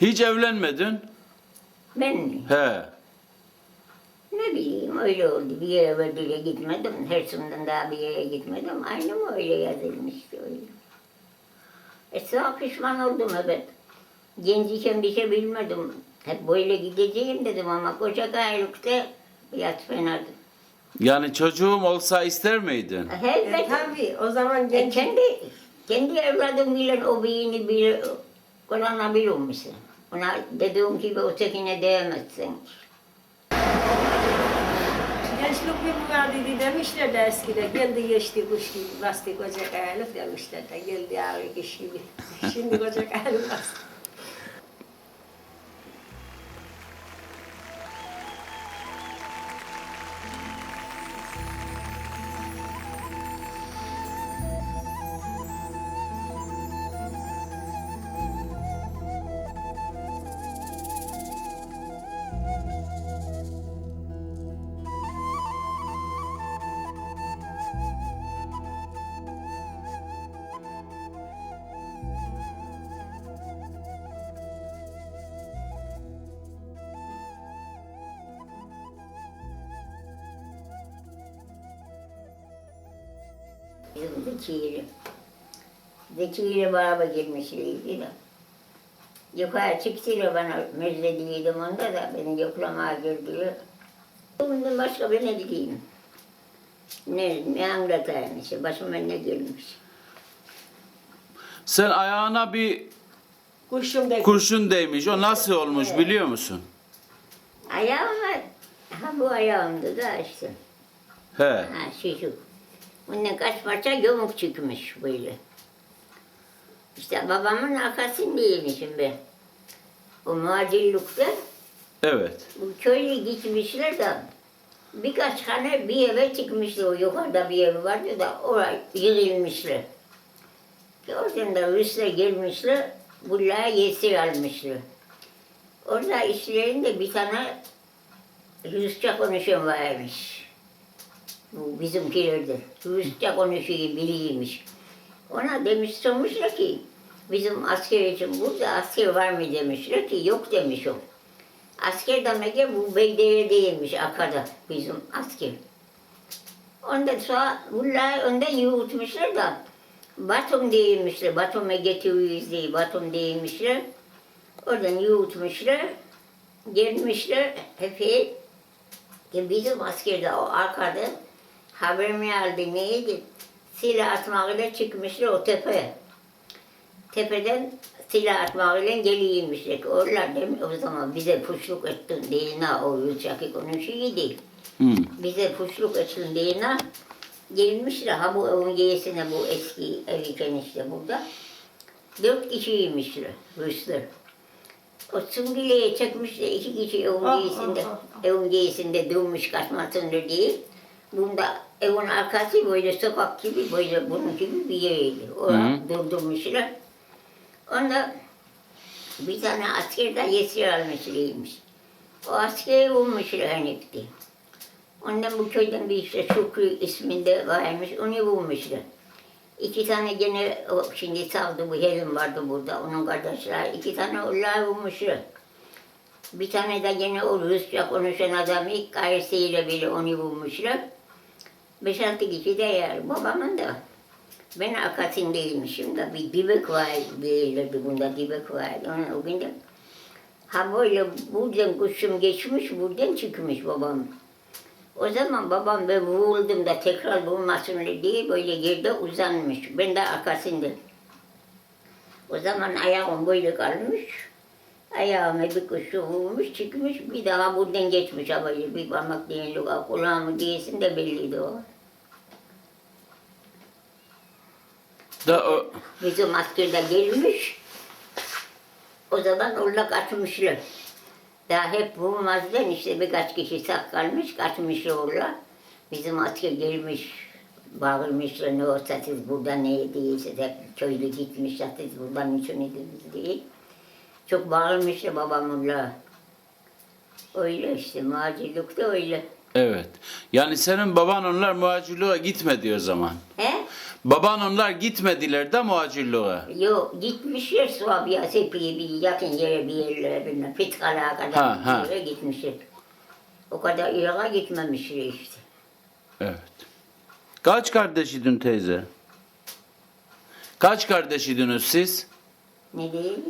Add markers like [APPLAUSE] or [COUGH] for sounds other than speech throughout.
Hiç evlenmedin? Ben mi? He. Ne bileyim öyle oldu. Bir yere böyle gitmedim. Her sınıftan daha bir yere gitmedim. Aynı mı öyle yazılmıştı öyle. E sonra pişman oldum evet. Genciyken bir şey bilmedim. Hep böyle gideceğim dedim ama koca gayrılıkta biraz fenadı. Yani çocuğum olsa ister miydin? E, E, Elbette. tabii o zaman E, genç. kendi, kendi evladım bilen o beyni bir kullanabilir misin? Ona dediğim gibi ötekine değemezsin. Gençlik bir mücadele demişler de eskide. Geldi geçti kuş gibi bastı koca kayalık demişler de. Geldi ağrı kış gibi. [LAUGHS] Şimdi koca kayalık bastı. Zeki'yle. Zeki'yle beraber girmişlerdi de. Yukarı çıktıyla bana müjdeliydim onda da beni yoklamaya girdiler. Bundan başka ben ne gideyim? Ne, ne anlatayım işte, başıma ne gelmiş. Sen ayağına bir Kuşum da kurşun değmiş. O nasıl olmuş biliyor musun? Ayağıma, ha bu ayağımdı da işte. He. Ha şu Bundan kaç parça yamuk çıkmış böyle. İşte babamın arkasındaymışım ben. O muacirlikte Evet. bu köye gitmişler de birkaç tane bir eve çıkmışlar. O yukarıda bir ev vardı da oraya yığılmışlar. Oradan da Ruslar gelmişler, buraya yesir almışlar. Orada işlerinde bir tane Rusça konuşan varmış. Bu bizimkilerde. Rusça konuşuyor, biliyormuş. Ona demiş, sormuşlar ki, bizim asker için burada asker var mı demişler ki, yok demiş o. Asker demek ki bu beydere değilmiş Akada bizim asker. Ondan sonra bunlar önden yürütmüşler da Batum değilmişler, Batum'a getiriyoruz diye Batum değilmişler. Oradan yürütmüşler, gelmişler epey bizim askerde o arkada haberimi aldı neydi? Silah atmakla çıkmışlar o tepeye. Tepeden silah atmakla geliyormuşlar. Onlar demiş o zaman bize puşluk ettin diye ne o Rusçaki konuşuyor değil. Hı. Bize puşluk ettin diye ne gelmişler ha bu evin giyesine bu eski eviken işte burada. Dört kişiymişler Ruslar. O süngüleye çekmişler iki kişi evin Ah, giyesinde, ah, evin giyesinde durmuş kaçmasındır diye. Bunda evin arkası böyle sokak gibi böyle bunun gibi bir yeriydi. O durdurmuşlar. Onda bir tane asker de yesir almışlıymış. O askere bulmuşlar hani gitti. Ondan bu köyden bir işte Şükrü isminde varmış, onu bulmuşlar. İki tane gene şimdi savdı bu Helen vardı burada, onun kardeşler. iki tane onlar bulmuşlar. Bir tane de gene o Rusça konuşan adamı karısıyla biri onu bulmuşlar. 5-6 kişi de yer. Babamın da. Ben akasındaymışım da bir dibek var belirdi bunda dibek var. Onun o gün de ha böyle buradan kuşum geçmiş buradan çıkmış babam. O zaman babam ben vuruldum da tekrar bulmasın diye böyle yerde uzanmış. Ben de arkasındayım. O zaman ayağım böyle kalmış. Ayağıma bir kuşu vurmuş çıkmış bir daha buradan geçmiş ama bir parmak değil kulağımı değilsin de belliydi o. Da o, Bizim asker de gelmiş. O zaman orada kaçmışlar. Daha hep vurmazdan işte birkaç kişi sak kalmış, kaçmışlar orada. Bizim asker gelmiş, bağırmışlar ne olsa siz burada ne yediyseniz hep köylü gitmişler siz buradan için ediniz diye. Çok bağırmışlar babam orada. Öyle işte, macirlikte öyle. evet. Yani senin baban onlar muhacirliğe gitmedi o zaman. He? Baban onlar gitmediler de muhacirliğe. Yok gitmişler Suabiya Sepi'ye bir yakın yere bir yerlere bilmem. Fitkala'ya kadar Ha, ha. yere gitmişler. O kadar Irak'a gitmemişler işte. Evet. Kaç kardeşidin teyze? Kaç kardeşidiniz siz? Ne diyeyim?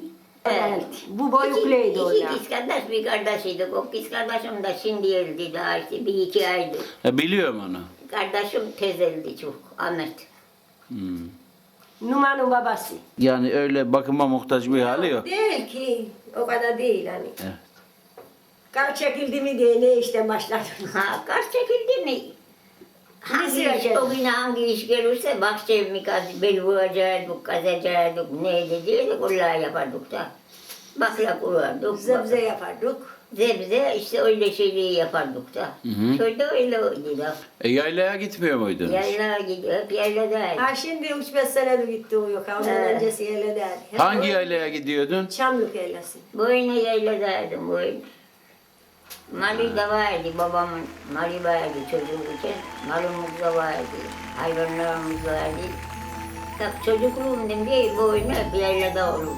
Evet, bu boyukluydu iki, o iki ya. kız kardeş bir kardeşiydik. O kız kardeşim de şimdi öldü daha işte bir iki aydır. E, biliyorum onu. Kardeşim tez öldü çok. Ahmet. Hmm. Numanın babası. Yani öyle bakıma muhtaç bir hali yok. Değil ki. O kadar değil hani. Evet. Kar çekildi mi diye ne işte başladı. Ha kaç çekildi mi? Hangi iş, o gün hangi iş gelirse bahçe mi kaz, bel vuracaktık, kazacaktık, ne dediydik, onlar yapardık da. Bakla kurardık. Zebze yapardık. Zebze işte öyle şeyleri yapardık da. Hı hı. Köyde öyle da. E, yaylaya gitmiyor muydunuz? Yaylaya gidiyor, hep yayladaydı. Ha şimdi 3-5 senedir gitti o yok. Ondan Evet. öncesi değil. Hep Hangi o- yaylaya gidiyordun? Çamlık yaylası. Boyuna yayladaydım, boyun. Mali de vardı, babamın mali vardı için. Malımız da vardı, hayvanlarımız vardı. Tak çocukluğumdan beri boyuna hep yaylada olurdu.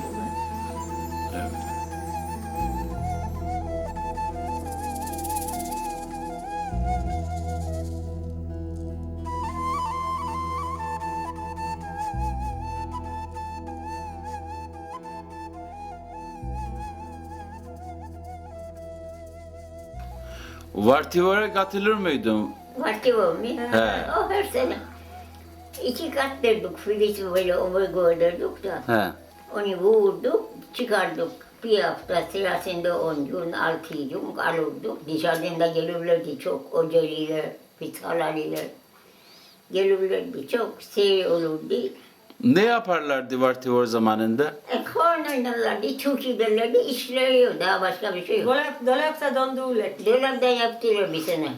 Vartivara katılır mıydın? Vakti var mı? He. O her sene. İki kat derdik, filisi böyle omurga öderdik da. He. Onu vurduk, çıkardık. Bir hafta sırasında on gün, altı gün alırdık. Dışarıdan da gelirlerdi çok oceliler, pitkalarıyla. Gelirlerdi çok, seyir olurdu. Ne yaparlardı Vartivor zamanında? E, korn oynarlardı, Türkçe derlerdi, işliyor. Daha başka bir şey yok. Dolap, dolapta dondurular. Dolapta yaptılar bir sene.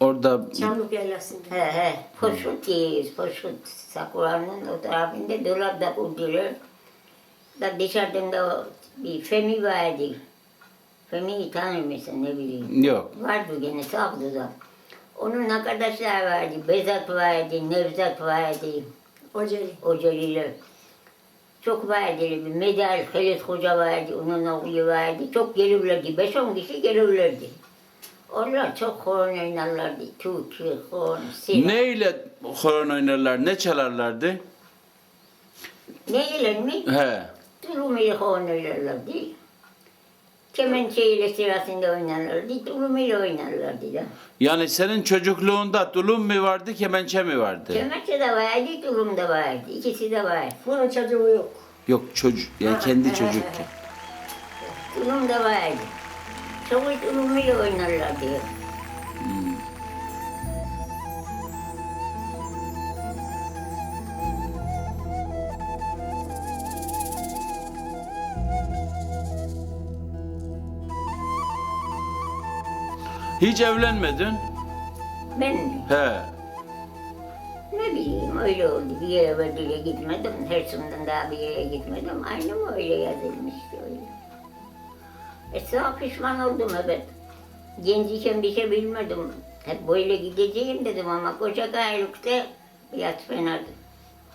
Orada Çamlık yaylasında. He he, poşut diyoruz, poşut. Sakuranın o tarafında dolapta kurdular. Da dışarıdan da bir Femi vardı. Femi'yi tanır mısın ne bileyim. yok. Vardı gene sağdı da. Onun arkadaşlar vardı, Bezat vardı, Nevzat vardı, Oceli. Ocaliler. Çok vardı, bir Medal, Halit Hoca vardı, onun oğlu vardı. Çok gelirlerdi, beş on kişi gelirlerdi. Onlar çok horon oynarlardı, Türkçe, horon, silah. Ne ile horon oynarlar? Ne çalarlardı? Ne ile mi? He. Durum ile horon oynarlardı. Kemençe ile sırasında oynarlardı, durum ile oynarlardı da. Yani senin çocukluğunda tulum mu vardı, kemençe mi vardı? Kemençe de vardı, durum da vardı. İkisi de var. Bunun çocuğu yok. Yok çocuk, yani kendi çocuk. Tulum da vardı. Çok tulum ile oynarlardı. Hiç evlenmedin? Ben mi? He. Ne bileyim öyle oldu. Bir yere verdile gitmedim. Her sınıftan daha bir yere gitmedim. Aynı mı öyle yazılmıştı öyle. E sonra pişman oldum evet. Genciyken bir şey bilmedim. Hep böyle gideceğim dedim ama koca gayrılıkta biraz fenadı.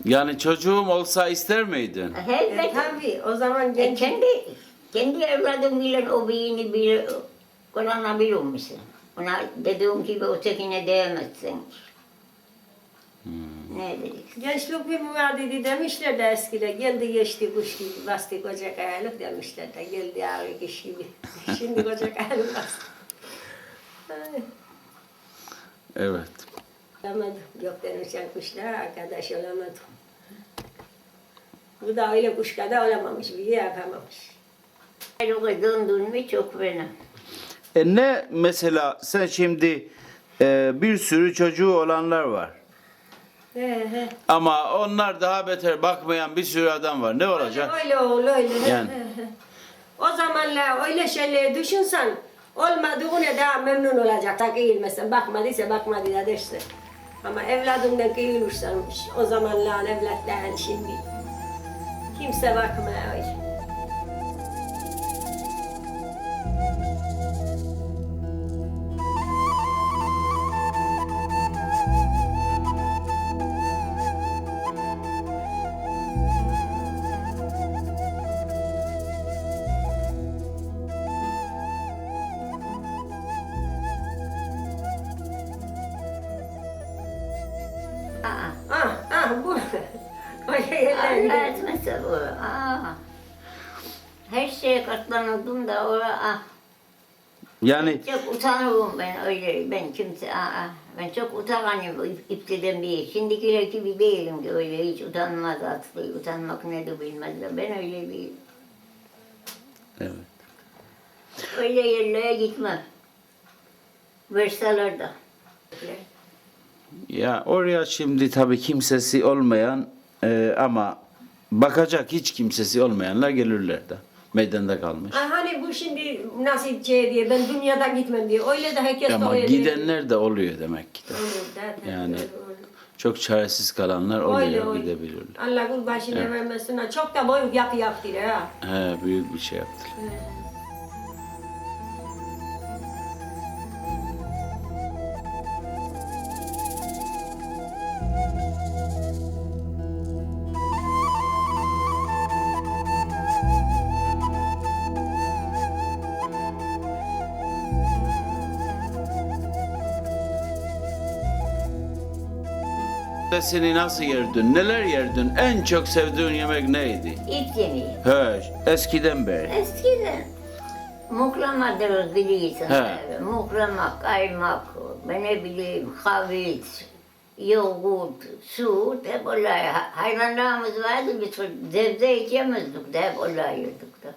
Yani çocuğum olsa ister miydin? E, Elbette. tabii o zaman E, genç. kendi, kendi evladım bilen o beyni bile kullanabilir misin? Ona dediğim gibi ötekine değemezsin. Ne dedik? Gençlik bir müvadidi demişler de eskide. Geldi geçti kuş gibi bastı koca kayalık demişler de. Geldi ağrı kuş gibi. [LAUGHS] Şimdi koca kayalık bastı. Ay, Evet. Olamadım. Gökten uçan kuşlar arkadaş olamadım. Bu da öyle kuş kadar olamamış. Bir şey yapamamış. Ayrıca döndün mü çok fena. E ne mesela sen şimdi e, bir sürü çocuğu olanlar var. He he. Ama onlar daha beter bakmayan bir sürü adam var. Ne olacak? Öyle oğul öyle. Yani. o zamanlar öyle şeyleri düşünsen olmadığına daha memnun olacak. Ta kıyılmasın. Bakmadıysa bakmadı da dersin. Ama evladından kıyılırsan o zamanlar evlatların şimdi kimse bakmıyor katlanırdım da ora ah. Yani Çok utanırım ben öyle. Ben kimse aa. Ben çok utanırım ip- iptiden bir. Şimdikiler gibi değilim ki öyle hiç utanmaz atlı. Utanmak nedir bilmezler. Ben öyle bir evet. öyle yerlere gitmem. Verseler de. Ya oraya şimdi tabii kimsesi olmayan e, ama bakacak hiç kimsesi olmayanlar gelirler de. Meydanda kalmış. Hani bu şimdi nasıl şey diye ben dünyada gitmem diye. Öyle de herkes de Ama öyle. gidenler de oluyor demek ki de. Olur, zaten Yani öyle olur. çok çaresiz kalanlar Öyle, oluyor öyle. gidebilirler. Allah kul başına Evet. vermesin. ha. Çok da boyuk yapı yaptı ha. He, büyük bir şey yaptılar. Seni nasıl yerdin? Neler yerdin? En çok sevdiğin yemek neydi? İp yemeği. He, eskiden beri. Eskiden muklama deriz biliyorsun. He. Muklama, kaymak, ben ne bileyim, havit, yoğurt, süt, hep olay. Ha- Hayvanlarımız vardı, biz zebze içemezdik de hep olay yedik de.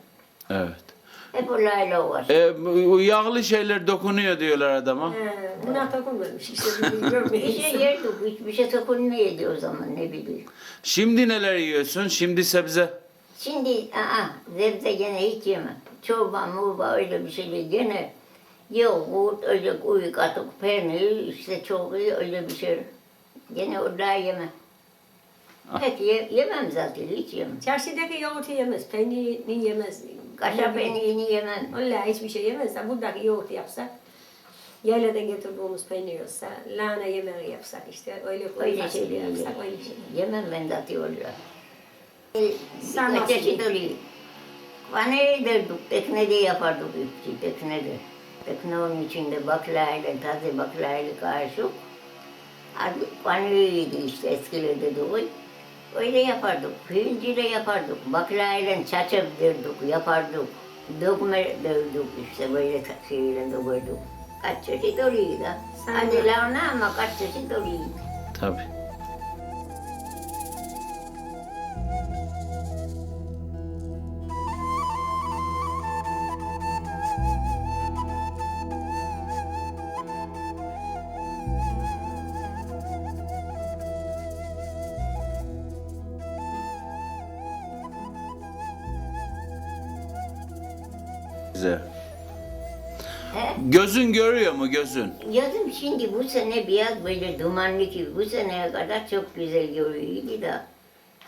Evet. Hep olayla var. E, yağlı şeyler dokunuyor diyorlar adama. He, buna dokunmamış işte Bir şey görmeyiz. yerdik, hiçbir şey dokunmuyordu o zaman ne bileyim. Şimdi neler yiyorsun? Şimdi sebze. Şimdi aa, zebze gene hiç yemem. Çorba, murba öyle bir şey gene yoğurt, öyle kuyu katık, peynir, işte çorba öyle bir şey. Gene o da yemem. Pek ye, yemem zaten, hiç yemem. Çarşıdaki yoğurtu yemez, peynirini yemez. Kaşar peynirini yemem. Vallahi hiçbir şey yemez. de Buradaki yoğurt yapsak, yayleden getirdiğimiz peynir olsa, lahana yemeği yapsak işte öyle kuru Öyle fasulye şeyler yapsak öyle şey. Yemem ben zaten öyle. Sen Birkaç çeşit oluyor. Bana derdik, teknede yapardık ipçi, teknede. Tekne onun içinde baklayla, taze baklayla karışık. Adı paniydi işte eskilerde de. Öyle yapardık, de yapardık, baklayla çaçıp derdik, yapardık. Dökme derdik işte böyle şeyle dökürdük. Kaç çeşit oluyor da. De- lahana ama kaç çeşit oluyor. Tabii. Güzel. He? Gözün görüyor mu gözün? Yazım şimdi bu sene biraz böyle dumanlı gibi. Bu seneye kadar çok güzel görüyordu da.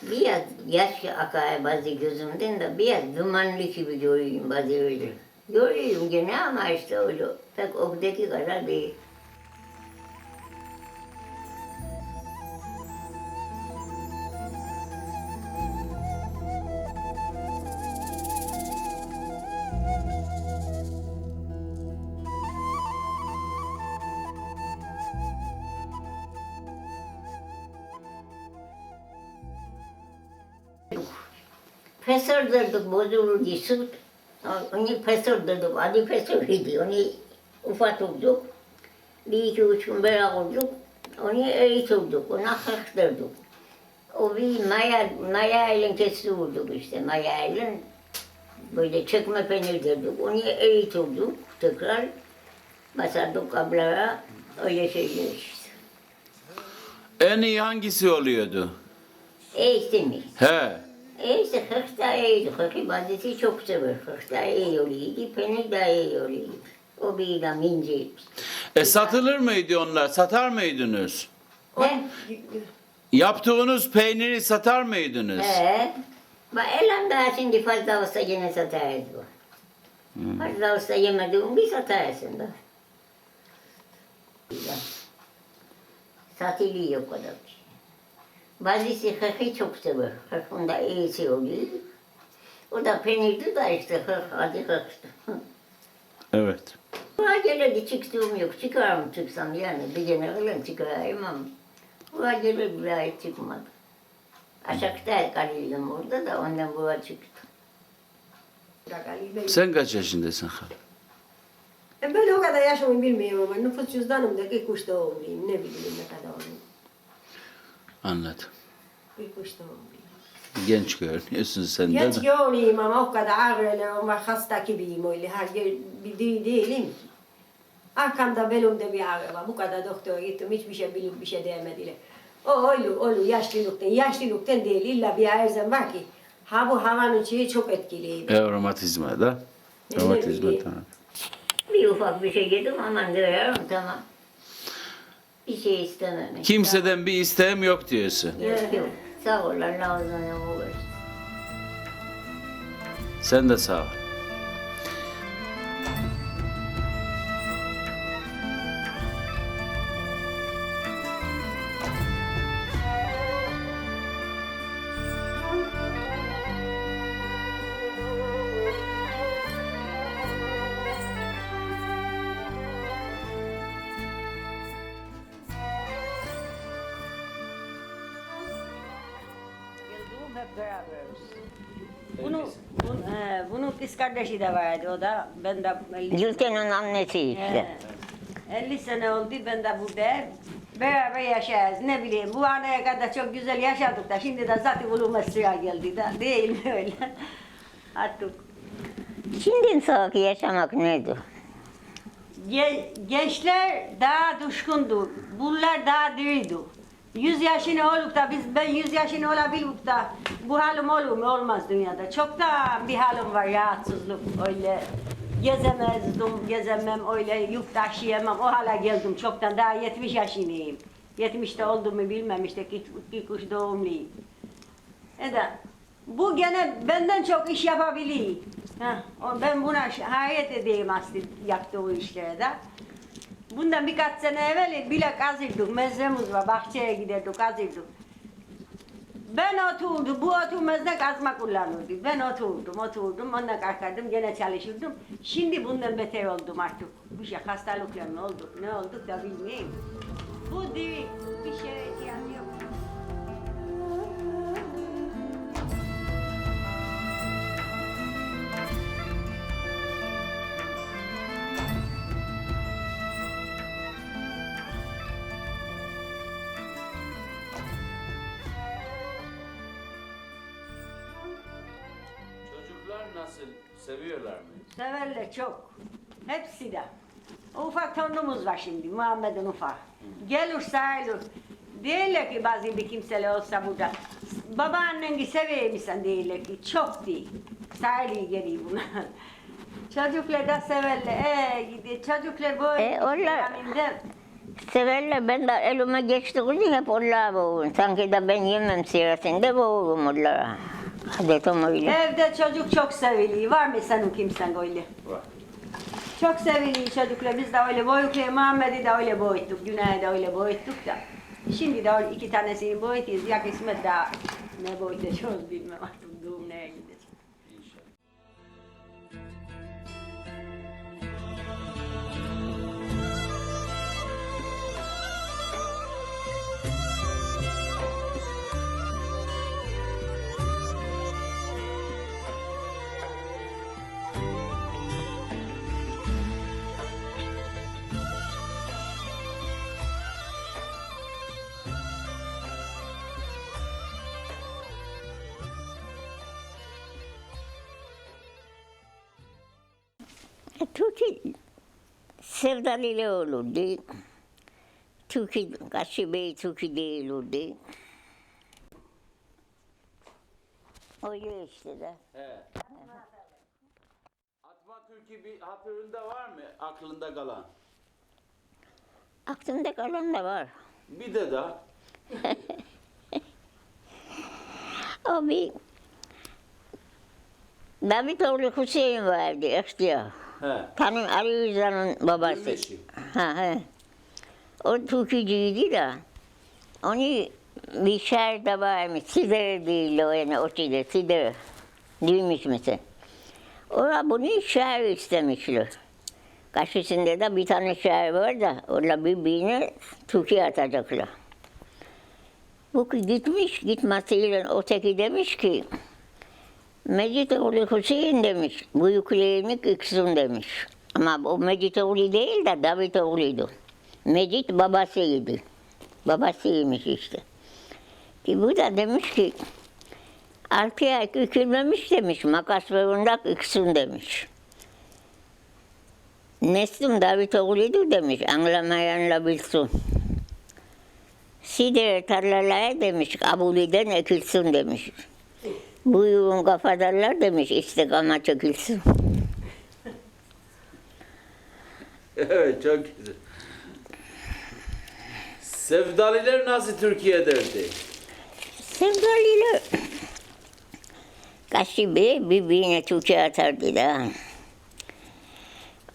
Biraz yaş akar bazı gözümden de biraz dumanlı gibi görüyorum bazı öyle. Görüyorum gene ama işte öyle pek oradaki kadar değil. Fesördürdük bozulurdu süt. Onu fesördürdük. Adı fesörüydü. Onu ufaltırdık. Bir iki üç gün bırakırdık. Onu eğitirdik. Ona kırktırdık. O bir maya, maya ile kesiyordu işte. Maya ile böyle çekme peynir derdik. Onu eğitirdik tekrar. Basardık kablara. Öyle şeyler işte. En iyi hangisi oluyordu? Eğitimi. He. E işte hırk da iyiydi. Hırk ibadeti çok sever. Hırk da iyi oluyordu. Peynir de iyi oluyordu. O bir de minci. E satılır mıydı onlar? Satar mıydınız? He? Yaptığınız peyniri satar mıydınız? He? Bak elim daha şimdi fazla olsa yine satarız bu. Fazla olsa yemediğim bir satarsın da. Satılıyor o kadar. Bazısı hırkı çok sever. Hırkın da iyisi oluyor. O da peynirdi da işte hırk, adı hırktı. Evet. Acelede çıktığım yok. Çıkarım çıksam yani bir gene öyle çıkarayım ama Buraya gelir bir ay çıkmadı. Aşağıda kalıyordum orada da ondan buraya çıktı. Sen kaç yaşındasın hala? E ben o kadar yaşamı bilmiyorum ama nüfus cüzdanımda ilk kuş doğumluyum. Ne bileyim ne kadar olayım. Anladım. İlk kuş doğumluyum. Genç görünüyorsun sen de. Genç görüneyim ama o kadar ağrılarım var. Hasta gibiyim öyle. Her bir değil, değilim. Arkamda belimde bir ağrı var. Bu kadar doktora gittim. Hiçbir şey bilip bir şey demediler. O öyle, öyle yaşlılıktan. Yaşlılıktan değil. İlla bir erzem var ki. Ha bu havanın şeyi çok etkileydi. E, romatizma da. Romatizma tamam. Bir ufak bir şey yedim aman diyorum tamam. Bir şey istemem. Kimseden bir isteğim yok diyorsun. Yok yok. Sağ ol Allah ömür versin. Sen de sağ ol. Kardeşi de vardı. O da ben de 50, Gülten'in annesi işte. he, 50 sene oldu ben de burada. Beraber yaşarız. Ne bileyim bu anaya kadar çok güzel yaşadık da şimdi de zaten uluma sıra geldi de değil mi öyle? [LAUGHS] Artık Şimdi sağlıklı yaşamak nedir? Ge- gençler daha düşkündü. Bunlar daha diriydi. Yüz yaşını olup da biz ben yüz yaşını olabilip da bu halim olur mu? Olmaz dünyada. Çok da bir halim var rahatsızlık öyle. Gezemezdim, gezemem öyle yük taşıyamam. O hala geldim çoktan daha 70 yaşındayım. 70'te olduğumu bilmem işte iki, kuş doğumluyum. E bu gene benden çok iş yapabiliyor. O- ben buna hayret edeyim aslında yaptığı işlere de. Bundan birkaç sene evvel bile kazırdık. Mezremiz var. Bahçeye giderdik kazırdık. Ben oturdum, bu oturmazda kazma kullanırdı. Ben oturdum, oturdum, ondan kalkardım, gene çalışırdım. Şimdi bundan beter oldum artık. Bir şey hastalıkla mı olduk, ne olduk da bilmiyorum. Bu diri, bir şeye ihtiyaç Çok. Hepsi de. Ufak torunumuz var şimdi, Muhammed'in ufak. Gelir sayılır. Değiller ki bazı bir kimseler olsa burada. Babaanneni seviyor musun değiller ki. Çok değil. Sayılır geliyor buna. [LAUGHS] Çocuklar da severler. Ee, gidi- çocuklar böyle. E, onlar- Severler ben de elime geçtiğinde hep onlara boğurum. Sanki de ben yemem sırasında boğurum onlara. Adetim öyle. Evde çocuk çok seviliyor. Var mı senin kimsen öyle? Var. Çok seviliyor çocuklar. Biz de öyle boyutluyor. Muhammed'i de öyle boyuttuk. Güney'i de öyle boyuttuk da. Şimdi de öyle iki tanesini boyutuyuz. Ya kısmet daha ne boyutacağız bilmem artık. Türkiye sevdalıyla olurdu. Türkiye, karşı bey Türkiye değil olurdu. Öyle işte de. Atma Türkiye bir hatırında var mı aklında kalan? Aklımda kalan da var. Bir de daha. [LAUGHS] O bir Davidoğlu Hüseyin vardı ihtiyar. He. Tanım Ali Rıza'nın babası. Gülmeşi. Ha, he. O Türkücüydü de. Onu bir şehirde varmış. Sider değil o yani o Sider. Sider. Duymuş musun? Orada bunu şehir istemişler. Karşısında da bir tane şehir var da orada birbirini Türkiye atacaklar. Bu gitmiş, gitmesiyle öteki demiş ki Mecit oğlu Hüseyin demiş, büyüklerini iksin demiş. Ama o Mecit oğlu değil de David oğluydu. Mecit babasıydı. Babasıymış işte. Ki bu da demiş ki altı ay dökülmemiş demiş, makas ve undak iksin demiş. Neslim David oğluydu demiş, anlamayanla bilsin. Sidere tarlalaya demiş, kabuliden ekilsin demiş. Buyurun kafadarlar demiş, istikama çekilsin. [LAUGHS] Evet çok güzel. Sevdaliler nasıl Türkiye'derdi? Sevdaliyle kaçı bir birbirine Türkiye atardı da.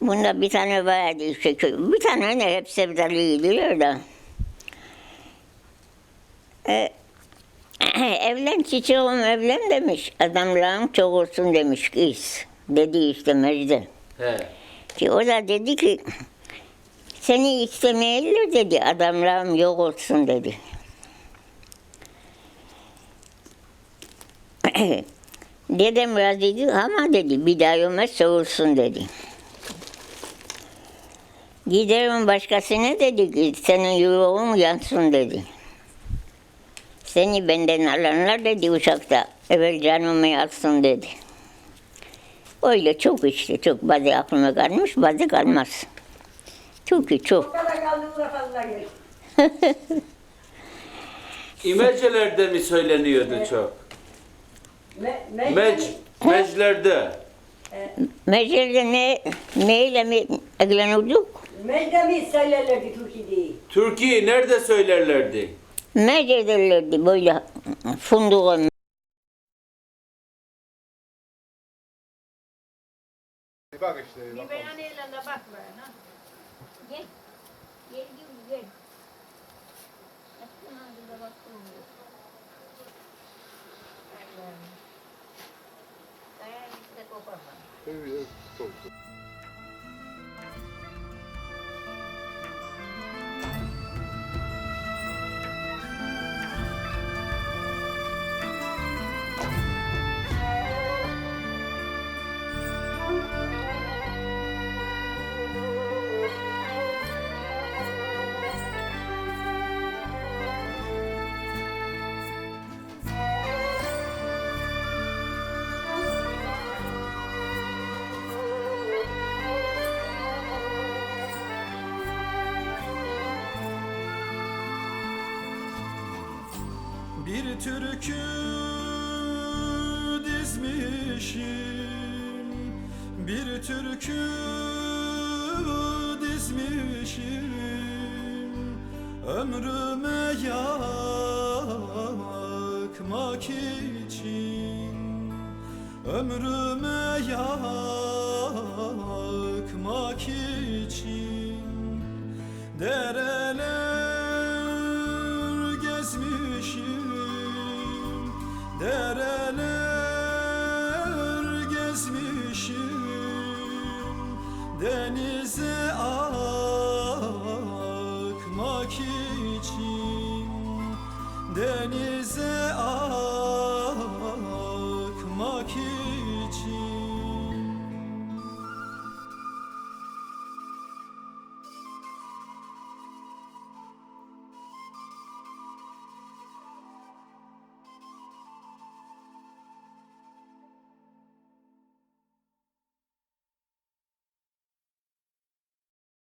Bunda bir tane vardı işte, bir tane ne hep sevdalıydılar da. Ee, [CLEARS THROAT] evlen çiçeğim evlen demiş, adamların çok olsun demiş kız. Dedi işte Mecde. He. Ki o da dedi ki seni istemeyelim dedi adamlarım yok olsun dedi. [CLEARS THROAT] Dedem razıydı ama dedi bir daha yolma soğursun dedi. Giderim başkasına dedi ki senin yüreğin yansın dedi. Seni benden alanlar dedi uçakta evvel canımı yaksın dedi. Öyle çok işte çok bazı aklıma kalmış bazı kalmaz. Çok çok. [LAUGHS] İmecelerde mi söyleniyordu çok? Me, me, Mec, meclerde. Mecliste ne, neyle mi ilgileniyorduk? Mecdemi söylerlerdi Türkiye'de. Türkiye nerede söylerlerdi? Meclistelerdi böyle funduğun. Bak işte. bak. Gel, gel, gel. Evet, evet, türkü dizmişim. Bir türkü dizmişim. Ömrüme yakmak için. Ömrüme yakmak için. Dereler